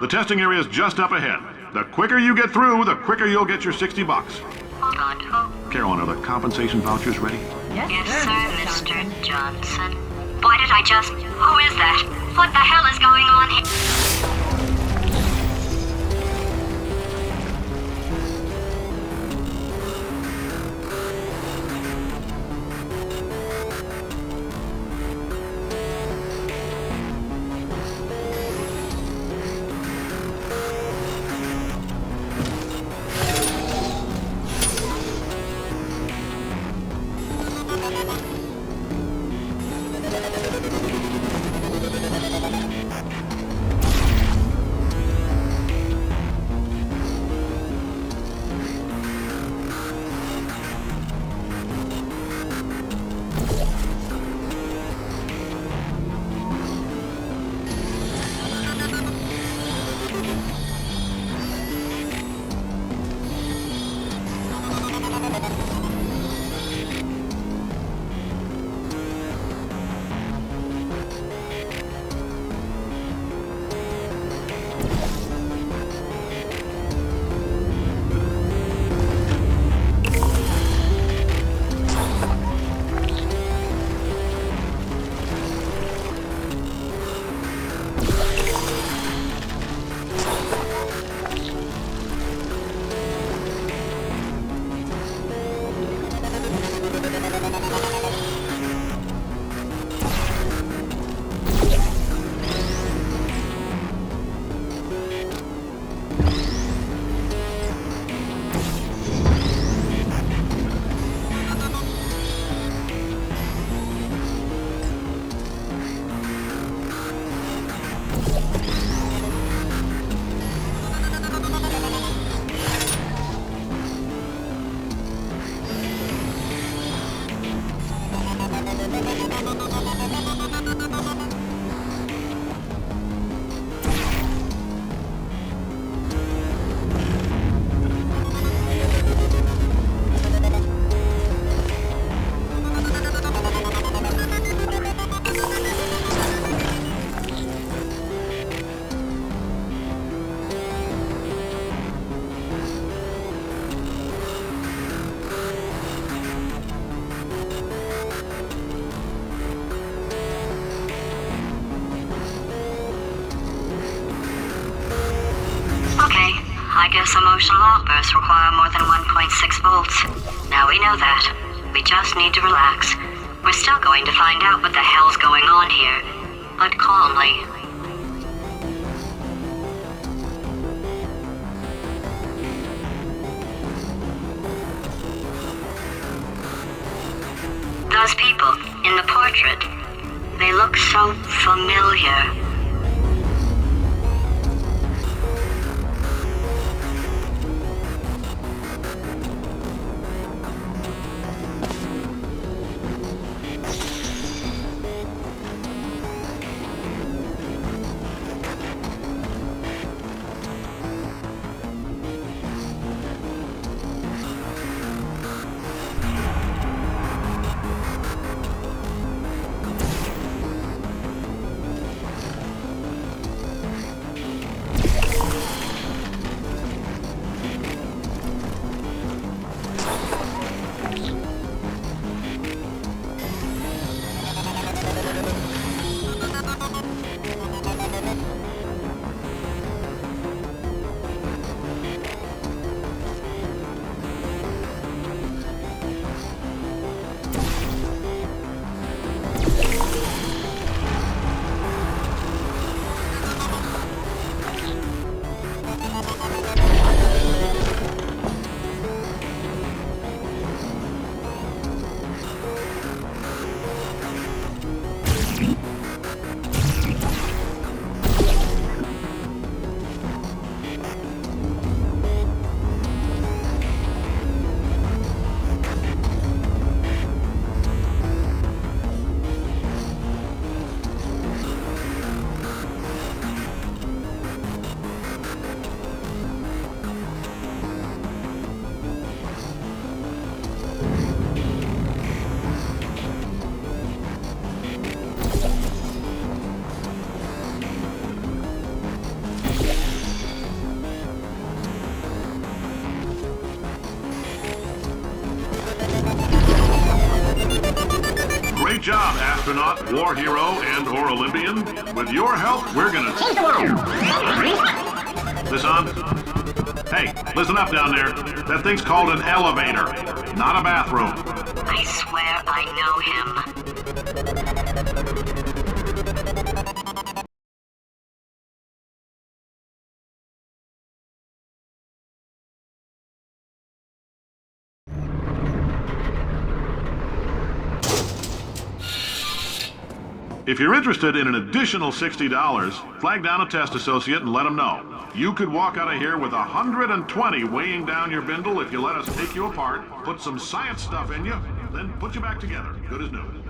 The testing area is just up ahead. The quicker you get through, the quicker you'll get your 60 bucks. Hold Carolyn, are the compensation vouchers ready? Yes, sir, Mr. Johnson. Why did I just... Who is that? What the hell is going on here? Know that. We just need to relax. We're still going to find out what the hell's going on here, but calmly. Those people in the portrait, they look so familiar. War hero, and or Olympian? With your help, we're gonna change the world. This on? Hey, listen up down there. That thing's called an elevator, not a bathroom. I swear I know him. If you're interested in an additional $60, flag down a test associate and let them know. You could walk out of here with 120 weighing down your bindle if you let us take you apart, put some science stuff in you, then put you back together. Good as new.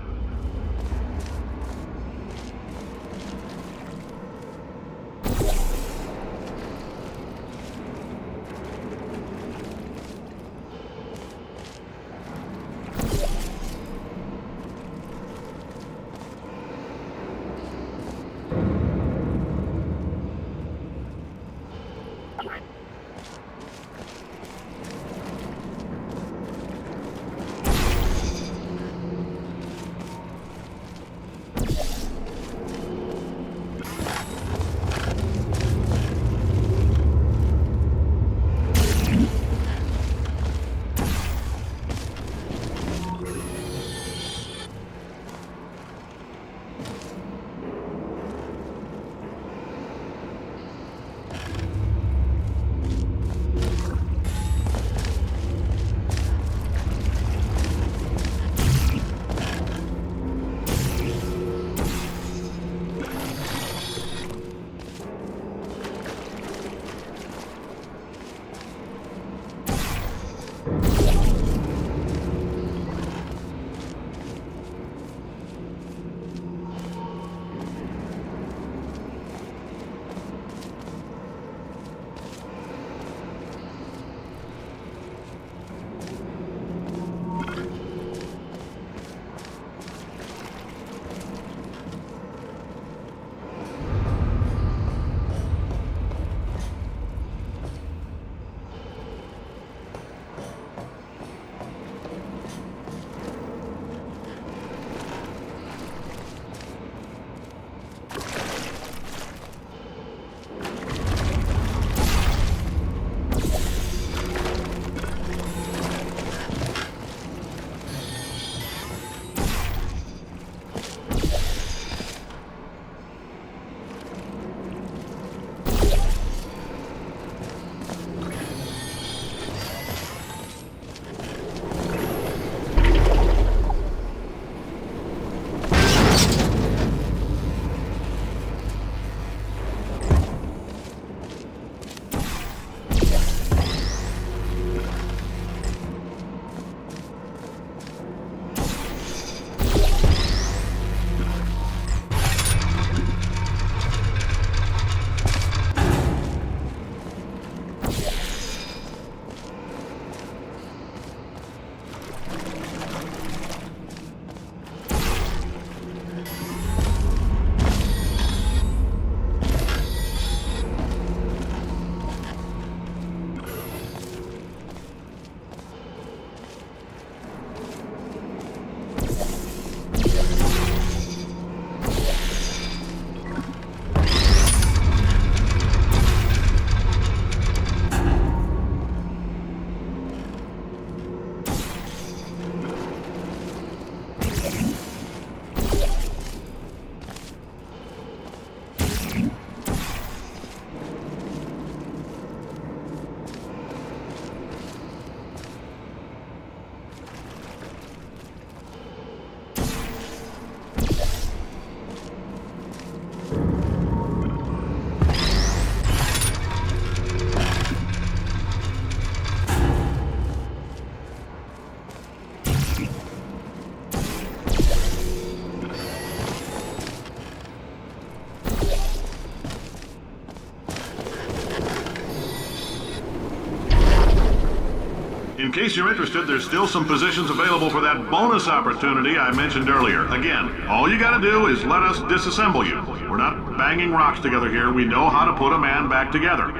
In case you're interested, there's still some positions available for that bonus opportunity I mentioned earlier. Again, all you gotta do is let us disassemble you. We're not banging rocks together here. We know how to put a man back together.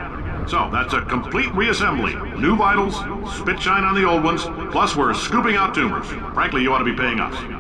So, that's a complete reassembly. New vitals, spit shine on the old ones, plus we're scooping out tumors. Frankly, you ought to be paying us.